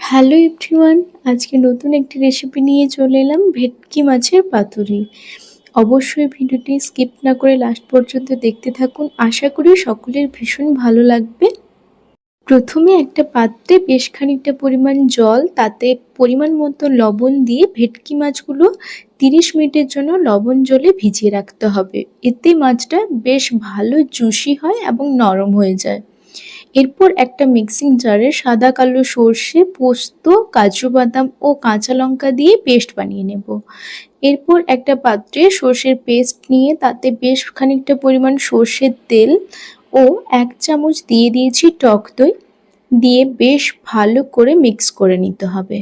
Hello everyone, আজকে নতুন একটি রেসিপি নিয়ে চলে এলাম, ভেটকি মাছের পাতুরি। অবশ্যই ভিডিওটি স্কিপ না করে লাস্ট পর্যন্ত দেখতে থাকুন। আশা করি সকলের ভীষণ ভালো লাগবে। প্রথমে একটা পাত্রে বেশ খানিকটা পরিমাণ জল, তাতে পরিমাণ মতো লবণ দিয়ে ভেটকি মাছগুলো তিরিশ মিনিটের জন্য লবণ জলে ভিজিয়ে রাখতে হবে। এতে মাছটা বেশ ভালো, জুসি হয় এবং নরম হয়ে যায়। এরপর একটা মিক্সিং জারে সাদা, কালো সর্ষে, পোস্ত, কাজু বাদাম ও কাঁচা লঙ্কা দিয়ে পেস্ট বানিয়ে নেব। এরপর একটা পাত্রে সর্ষের পেস্ট নিয়ে তাতে বেশ খানিকটা পরিমাণ সর্ষের তেল ও এক চামচ দিয়ে দিয়েছি টক দই। দিয়ে বেশ ভালো করে মিক্স করে নিতে হবে।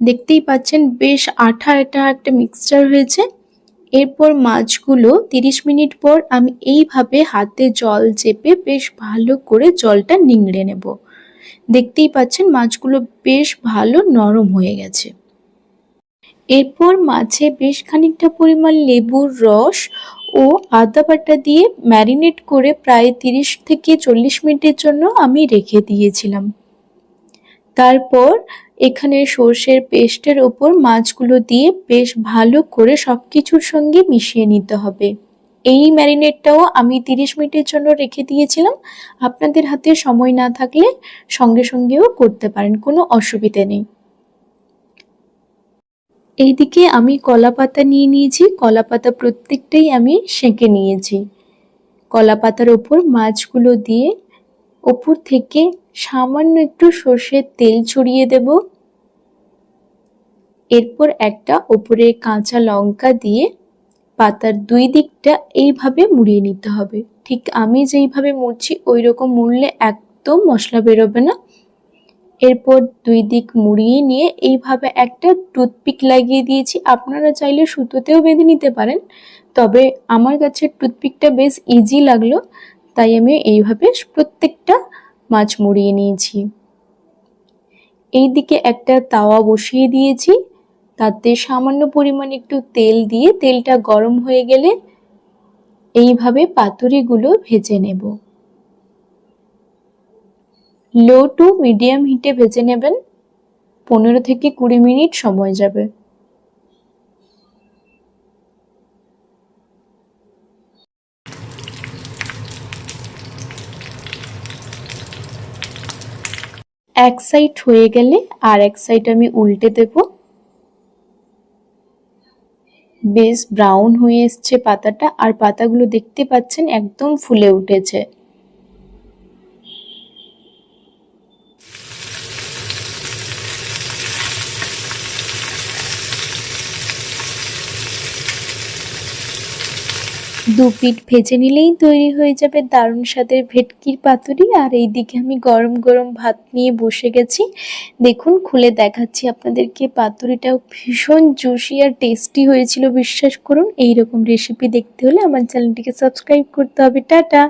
দেখতেই পাচ্ছেন বেশ আঠা আঠা একটা মিক্সচার হয়েছে। এরপর মাছগুলো তিরিশ মিনিট পর আমি এইভাবে হাতে জল চেপে বেশ ভালো করে জলটা নিংড়ে নেব। দেখতেই পাচ্ছেন মাছগুলো বেশ ভালো নরম হয়ে গেছে। এরপর মাছে বেশ খানিকটা পরিমাণ লেবুর রস ও আদা বাটা দিয়ে ম্যারিনেট করে প্রায় তিরিশ থেকে চল্লিশ মিনিটের জন্য আমি রেখে দিয়েছিলাম। তারপর এখানে সর্ষের পেস্টের ওপর মাছগুলো দিয়ে বেশ ভালো করে সব কিছুর সঙ্গে মিশিয়ে নিতে হবে। এই ম্যারিনেটটাও আমি তিরিশ মিনিটের জন্য রেখে দিয়েছিলাম। আপনাদের হাতে সময় না থাকলে সঙ্গে সঙ্গেও করতে পারেন, কোনো অসুবিধে নেই। এইদিকে আমি কলা পাতা নিয়ে নিয়েছি। কলা পাতা প্রত্যেকটাই আমি সেঁকে নিয়েছি। কলা পাতার ওপর মাছগুলো দিয়ে ওপর থেকে সামান্য একটু সর্ষের তেল ছড়িয়ে দেব। এরপর একটা ওপরে কাঁচা লঙ্কা দিয়ে পাতার দুই দিকটা এইভাবে মুড়িয়ে নিতে হবে। ঠিক আমি যেইভাবে মুড়ছি ওই রকম মুড়লে একদম মশলা বেরোবে না। এরপর দুই দিক মুড়িয়ে নিয়ে এইভাবে একটা টুথপিক লাগিয়ে দিয়েছি। আপনারা চাইলে সুতোতেও বেঁধে নিতে পারেন, তবে আমার কাছে টুথপিকটা বেশ ইজি লাগল। তাই আমি এইভাবে প্রত্যেকটা মাছ মুড়িয়ে নিয়েছি। এই দিকে একটা তাওয়া বসিয়ে দিয়েছি। তাতে সামান্য পরিমাণ একটু তেল দিয়ে তেলটা গরম হয়ে গেলে এইভাবে পাতুরিগুলো ভেজে নেব। লো টু মিডিয়াম হিটে ভেজে নেবেন। পনেরো থেকে কুড়ি মিনিট সময় যাবে। এক সাইড হয়ে গেলে আর এক সাইড আমি উল্টে দেব। বেশ ব্রাউন হয়ে এসছে পাতাটা, আর পাতাগুলো দেখতে পাচ্ছেন একদম ফুলে উঠেছে। দু পিঠ ভেজে নিলেই তৈরি হয়ে যাবে দারুণ স্বাদের ভেটকির পাতুরি। আর এই দিকে আমি গরম গরম ভাত নিয়ে বসে গেছি। দেখুন, খুলে দেখাচ্ছি আপনাদেরকে। পাতুরিটাও ভীষণ জুসি আর টেস্টি হয়েছিল, বিশ্বাস করুন। এইরকম রেসিপি দেখতে হলে আমার চ্যানেলটিকে সাবস্ক্রাইব করতে হবে। টাটা!